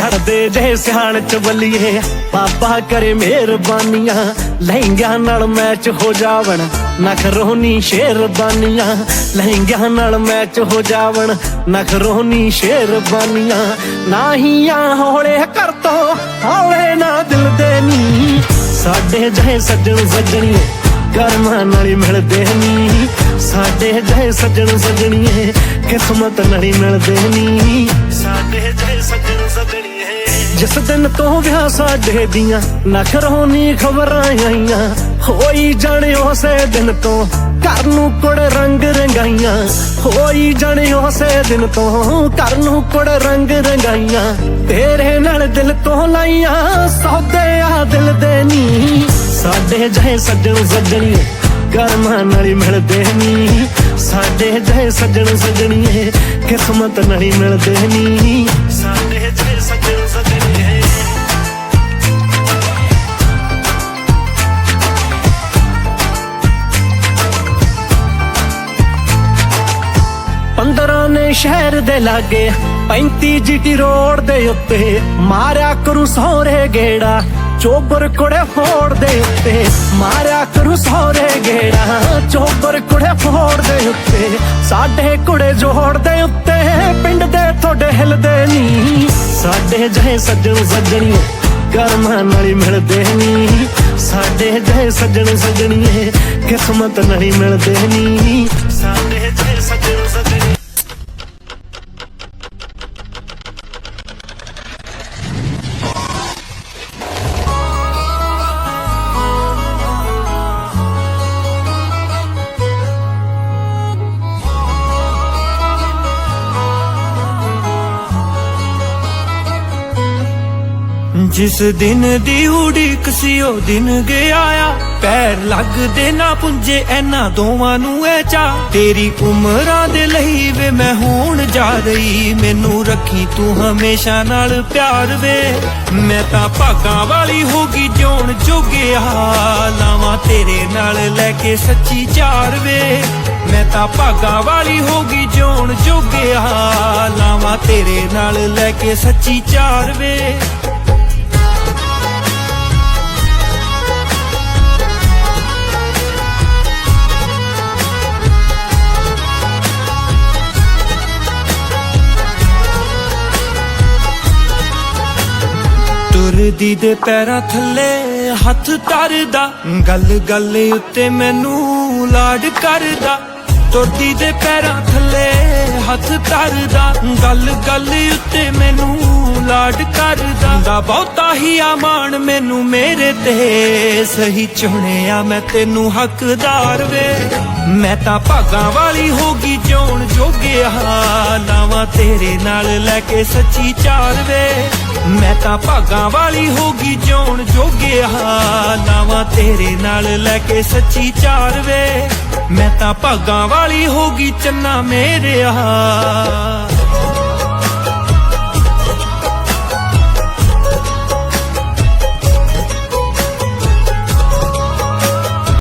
ਚੜਦੇ ਜੇ ਸਿਆਣ ਚ ਬਲੀਏ ਪਾਪਾ ਕਰੇ ਮਿਹਰਬਾਨੀਆਂ, ਲਹਿੰਗਿਆਂ ਨਾਲ ਮੈਚ ਹੋ ਜਾਵਣ। ਨਖਰੋਨੀ ਸ਼ੇਰਬਾਨੀਆਂ, ਲਹਿੰਗਿਆਂ ਨਾਲ ਮੈਚ ਹੋ ਜਾਵਣ। ਨਖਰੋਨੀ ਸ਼ੇਰਬਾਨੀਆਂ, ਨਾਹੀਆਂ ਹੌਲੇ ਕਰ ਤੋ ਹੌਲੇ ਨਾ ਦਿਲ ਦੇ ਨੀ। ਸਾਡੇ ਜਹੇ ਸੱਜਣ ਸੱਜਣੀਏ ਕਰਮਾਂ ਨਾਲ ਮਿਲਦੇ ਨੀ। ਸਾਡੇ ਜਹੇ ਸੱਜਣ ਸੱਜਣੀਏ, ਕਿਸਮਤ ਨਾਲ ਮਿਲਦੇ ਨੀ। ਸਾਡੇ ਜਹੇ ਸੱਜਣ ਸੱਜਣੀ ਜਿਸ ਦਿਨ ਤੋਂ ਵਿਆਹ ਸਾਡੇ ਦੀਆਂ, ਨਾ ਕਰੋਨੀ ਖਬਰਾਂ ਆਈਆਂ। ਹੋਈ ਜਾਣੇ ਉਸੇ ਦਿਨ ਤੋਂ, ਘਰ ਨੂੰ ਕੁੜ ਰੰਗ ਰੰਗਾਈਆਂ। ਹੋਈ ਜਾਣੇ ਉਸੇ ਦਿਨ ਤੋਂ, ਘਰ ਨੂੰ ਕੁੜ ਰੰਗ ਰੰਗਾਈਆਂ। ਤੇਰੇ ਨਾਲ ਦਿਲ ਤੋਂ ਲਾਈਆਂ, ਸੌਦੇ ਆ ਦਿਲ ਦੇ ਨੀ। ਸਾਡੇ ਜਹੇ ਸੱਜਣ ਸੱਜਣੀ ਕਰਮਾਂ ਨਾਲ ਮਿਲਦੇ ਨੀ। ਸਾਡੇ ਜਹੇ ਸੱਜਣ ਸੱਜਣੀਏ, ਕਿਸਮਤ ਨਾਲ ਮਿਲਦੇ ਨੀ। ਸਾਡੇ ਜਹੇ ਸੱਜਣ ਸੱਜਣੀ 15 ਨੇ ਸ਼ਹਿਰ ਦੇ ਲਾਗੇ 35 ਜੀਟੀ ਰੋਡ ਦੇ ਉੱਤੇ ਮਾਰਿਆ ਕਰੂ ਸੌਰੇ ਗੇੜਾ, ਚੋਬਰ ਕੁੜੇ ਫੋੜ ਦੇ ਉੱਤੇ ਮਾਰਿਆ ਕਰੂ ਸੌਰੇ ਗੇੜਾ, ਚੋਬਰ ਕੁੜੇ ਫੋੜ ਦੇ ਉੱਤੇ ਸਾਡੇ ਕੁੜੇ ਜੋੜ ਦੇ ਉੱਤੇ, ਪਿੰਡ ਦੇ ਤੁਹਾਡੇ ਹਿਲਦੇ ਨਹੀਂ, ਸਾਡੇ ਜਹੇ ਸੱਜਣ ਸੱਜਣੀ ਕਰਮਾਂ ਨਾਲ ਮਿਲਦੇ ਨਹੀਂ, ਸਾਡੇ ਜਹੇ ਸੱਜਣ ਸੱਜਣੀਏ ਕਿਸਮਤ ਨਾਲ ਮਿਲਦੇ ਨਹੀਂ। ਜਿਸ ਦਿਨ ਦੀ ਉਡੀਕ ਸੀ, ਉਹ ਦਿਨ ਗਿਆ ਆ। ਪੈਰ ਲੱਗਦੇ ਨਾ ਪੁੰਜੇ ਐਨਾ ਦੋਵਾਂ ਨੂੰ ਐ ਚਾ। ਤੇਰੀ ਉਮਰਾਂ ਦੇ ਲਈ ਵੇ, ਮੈਂ ਹੋਣ ਜਾ ਰਹੀ। ਮੈਨੂੰ ਰੱਖੀ ਤੂੰ ਹਮੇਸ਼ਾ ਨਾਲ ਪਿਆਰ ਵੇ। ਮੈਂ ਤਾਂ ਭਾਗਾਂ ਵਾਲੀ ਹੋ ਗਈ, ਜਿਉਣ ਜੋਗਿਆ ਲਾਵਾਂ ਤੇਰੇ ਨਾਲ ਲੈ ਕੇ ਸੱਚੀ ਚਾਰ ਵੇ। ਮੈਂ ਤਾਂ ਭਾਗਾਂ ਵਾਲੀ ਹੋ ਗਈ, ਜਿਉਣ ਜੋਗਿਆ ਲਾਵਾਂ ਤੇਰੇ ਨਾਲ ਲੈ ਕੇ ਸੱਚੀ ਚਾਰ ਵੇ। ਤੁਰਦੀ ਦੇ ਪੈਰਾਂ ਥੱਲੇ ਹੱਥ ਧਰਦਾ, ਗੱਲ ਗੱਲ ਉੱਤੇ ਮੈਨੂੰ ਲਾਡ ਕਰਦਾ। ਤੁਰਦੀ ਦੇ ਪੈਰਾਂ ਥੱਲੇ ਹੱਥ ਧਰਦਾ, ਗੱਲ ਗੱਲ ਉੱਤੇ ਮੈਨੂੰ ਲਾਡ ਕਰਦਾ। ਦਾ ਬਹੁਤਾ ਹੀ ਆਮਾਨ ਮੈਨੂੰ ਮੇਰੇ ਤੇ, ਸਹੀ ਚੁਣਿਆ ਮੈਂ ਤੈਨੂੰ ਹੱਕਦਾਰ ਵੇ। ਮੈਂ ਤਾਂ ਭਾਗਾਂ ਵਾਲੀ ਹੋ ਗਈ ਜਿਉਣ ਜੋਗਿਆ ਲਾਵਾਂ ਤੇਰੇ ਨਾਲ ਲੈ ਕੇ ਸੱਚੀ ਚਾਰ ਵੇ। ਮੈਂ ਤਾਂ ਭਾਗਾਂ ਵਾਲੀ ਹੋ ਗਈ ਜਿਉਣ ਜੋਗਿਆ ਲਾਵਾਂ ਤੇਰੇ ਨਾਲ ਲੈ ਕੇ ਸੱਚੀ ਚਾਰ ਵੇ। ਮੈਂ ਤਾਂ ਭਾਗਾਂ ਵਾਲੀ ਹੋ ਗਈ ਚੰਨਾ ਮੇਰਿਆ